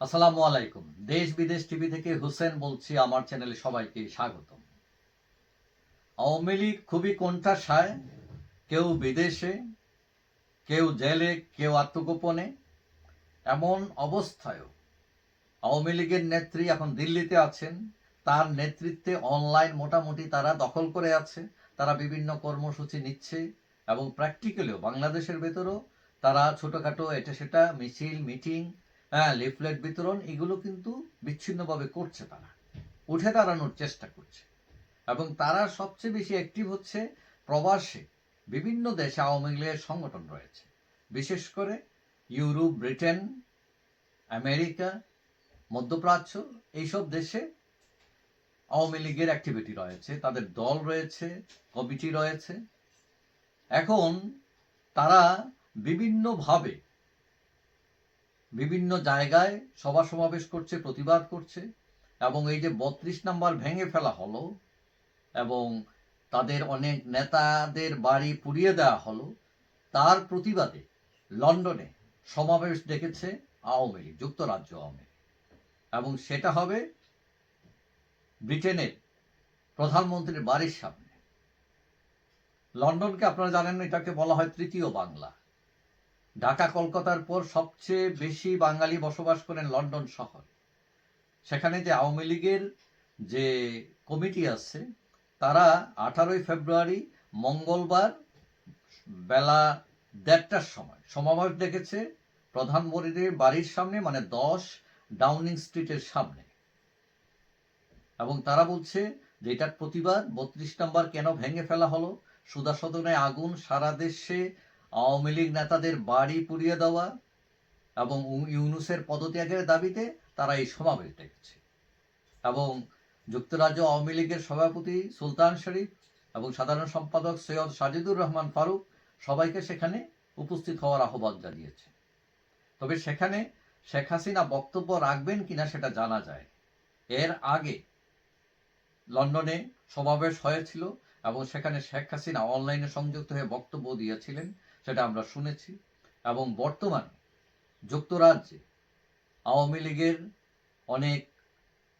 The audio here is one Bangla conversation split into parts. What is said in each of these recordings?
আসসালামু আলাইকুম। দেশ বিদেশ টিভি থেকে হুসেন বলছি, আমার চ্যানেলে সবাইকে স্বাগতম। আওয়ামী লীগ খুবই কোণঠাসায়, কেউ বিদেশে, কেউ জেলে, কেউ আত্মগোপনে। এমন অবস্থায়ও আওয়ামী লীগের নেত্রী এখন দিল্লিতে আছেন। তার নেতৃত্বে অনলাইন মোটামুটি তারা দখল করে আছে। তারা বিভিন্ন কর্মসূচি নিচ্ছে এবং প্র্যাকটিক্যালিও বাংলাদেশের ভেতরেও তারা ছোটোখাটো এটা সেটা মিছিল মিটিং হ্যাঁ লিফলেট বিতরণ, এগুলো কিন্তু বিচ্ছিন্নভাবে করছে তারা। উঠে দাঁড়ানোর চেষ্টা করছে। এবং তারা সবচেয়ে বেশি অ্যাক্টিভ হচ্ছে প্রবাসে। বিভিন্ন দেশে আওয়ামী লীগের সংগঠন রয়েছে। বিশেষ করে ইউরোপ, ব্রিটেন, আমেরিকা, মধ্যপ্রাচ্য, এইসব দেশে আওয়ামী লীগের অ্যাক্টিভিটি রয়েছে। তাদের দল রয়েছে, কমিটি রয়েছে। এখন তারা বিভিন্নভাবে বিভিন্ন জায়গায় সভা সমাবেশ করছে, প্রতিবাদ করছে, এবং এই যে বত্রিশ নাম্বার ভেঙে ফেলা হলো, এবং তাদের অনেক নেতাদের বাড়ি পুড়িয়ে দেওয়া হলো, তার প্রতিবাদে লন্ডনে সমাবেশ ডেকেছে আওয়ামী লীগ, যুক্তরাজ্য আওয়ামী এবং সেটা হবে ব্রিটেনের প্রধানমন্ত্রীর বাড়ির সামনে। লন্ডনকে আপনারা জানেন, এটাকে বলা হয় তৃতীয় বাংলা। ঢাকা, কলকাতার পর সবচেয়ে বেশি বাঙালি বসবাস করেন লন্ডন শহর। সেখানে যে আওয়ামী লীগের যে কমিটি আছে, তারা আঠারোই ফেব্রুয়ারি মঙ্গলবার বেলা দেড়টার সময় সমাবেশ ডেকেছে প্রধানমন্ত্রীর বাড়ির সামনে মানে দশ ডাউনিং স্ট্রিটের সামনে। এবং তারা বলছে যে এটার প্রতিবাদ বত্রিশ নম্বর কেন ভেঙে ফেলা হলো? সুদা সদনে আগুন সারা দেশে আওয়ামী লীগ নেতাদের বাড়ি পুড়িয়ে দেওয়া এবং ইউনুসের পদত্যাগের দাবিতে তারা এই সমাবেশ ডেকেছে। এবং যুক্তরাজ্য আওয়ামী লীগের সভাপতি সুলতান শরীফ এবং সাধারণ সম্পাদক সৈয়দ সাজিদুর রহমান ফারুক সবাইকে সেখানে উপস্থিত হওয়ার আহ্বান জানিয়েছে। তবে সেখানে শেখ হাসিনা বক্তব্য রাখবেন কিনা সেটা জানা যায় এর আগে লন্ডনে সমাবেশ হয়েছিল এবং সেখানে শেখ হাসিনা অনলাইনে সংযুক্ত হয়ে বক্তব্য দিয়েছিলেন, সেটা আমরা শুনেছি। এবং বর্তমানে যুক্তরাজ্যে আওয়ামী লীগের অনেক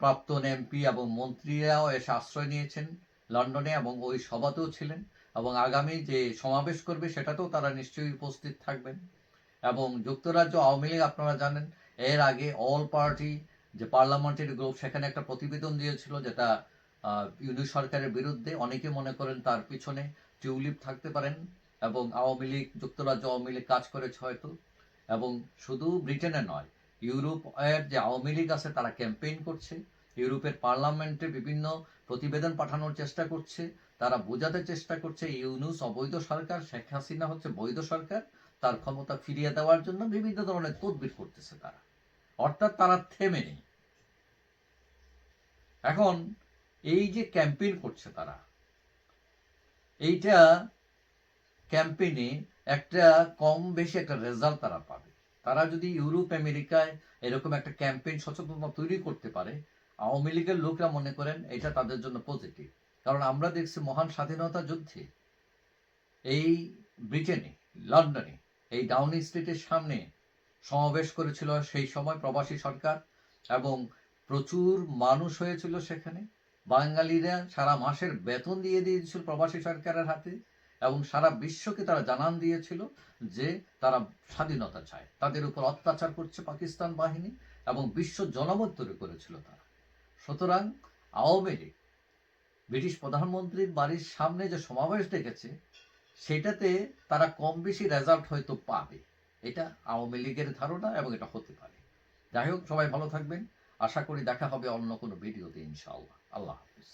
প্রাক্তন এমপি এবং মন্ত্রীরাও এসে আশ্রয় নিয়েছেন লন্ডনে এবং ওই সভাতেও ছিলেন এবং আগামী যে সমাবেশ করবে সেটাতেও তারা নিশ্চয়ই উপস্থিত থাকবেন। এবং যুক্তরাজ্য আওয়ামী লীগ, আপনারা জানেন, এর আগে অল পার্টি যে পার্লামেন্টারি গ্রুপ, সেখানে একটা প্রতিবেদন দিয়েছিল যেটা ইউনিট সরকারের বিরুদ্ধে অনেকে মনে করেন তার পিছনে টিউলিপ থাকতে পারেন এবং আওয়ামী লীগ, যুক্তরাজ্য আওয়ামী লীগ কাজ করেছে হয়তো। এবং শুধু ব্রিটেনে নয়, ইউরোপ এর যে আওয়ামী লীগ আছে তারা ক্যাম্পেইন করছে। ইউরোপের পার্লামেন্টে বিভিন্ন প্রতিবেদন পাঠানোর চেষ্টা করছে। তারা বোঝাতে চেষ্টা করছে, ইউনুস অবৈধ সরকার, শেখ হাসিনা হচ্ছে বৈধ সরকার। তার ক্ষমতা ফিরিয়ে দেওয়ার জন্য বিভিন্ন ধরনের তদবির করতেছে তারা। অর্থাৎ তারা থেমে নেই। এখন এই যে ক্যাম্পেইন করছে তারা, এইটা ক্যাম্পেইনে একটা কম বেশি একটা রেজাল্ট তারা পাবে। তারা যদি ইউরোপ, আমেরিকায় এরকম একটা ক্যাম্পেইন সচেতনতা তৈরি করতে পারে, আওয়ামী লীগের লোকরা মনে করেন এটা তাদের জন্য পজিটিভ কারণ আমরা দেখছি মহান স্বাধীনতা যুদ্ধে, এই ব্রিটেনে, লন্ডনে, এই ডাউনিং স্ট্রিটের সামনে সমাবেশ করেছিল সেই সময় প্রবাসী সরকার এবং প্রচুর মানুষ হয়েছিল সেখানে। বাঙালিরা সারা মাসের বেতন দিয়ে দিয়েছিল প্রবাসী সরকারের হাতে এবং সারা বিশ্বকে তারা জানান দিয়েছিল যে তারা স্বাধীনতা চায়। তাদের উপর অত্যাচার করছে পাকিস্তান বাহিনী এবং বিশ্ব জনমত তৈরি করেছিল তারা। সুতরাং আওয়ামী লীগ, ব্রিটিশ প্রধানমন্ত্রীর বাড়ির সামনে যে সমাবেশ ডেকেছে, সেটাতে তারা কম বেশি রেজাল্ট হয়তো পাবে। এটা আওয়ামী লীগের ধারণা এবং এটা হতে পারে। যাই হোক, সবাই ভালো থাকবেন। আশা করি দেখা হবে অন্য কোনো ভিডিওতে ইনশাআল্লাহ। আল্লাহ হাফিজ।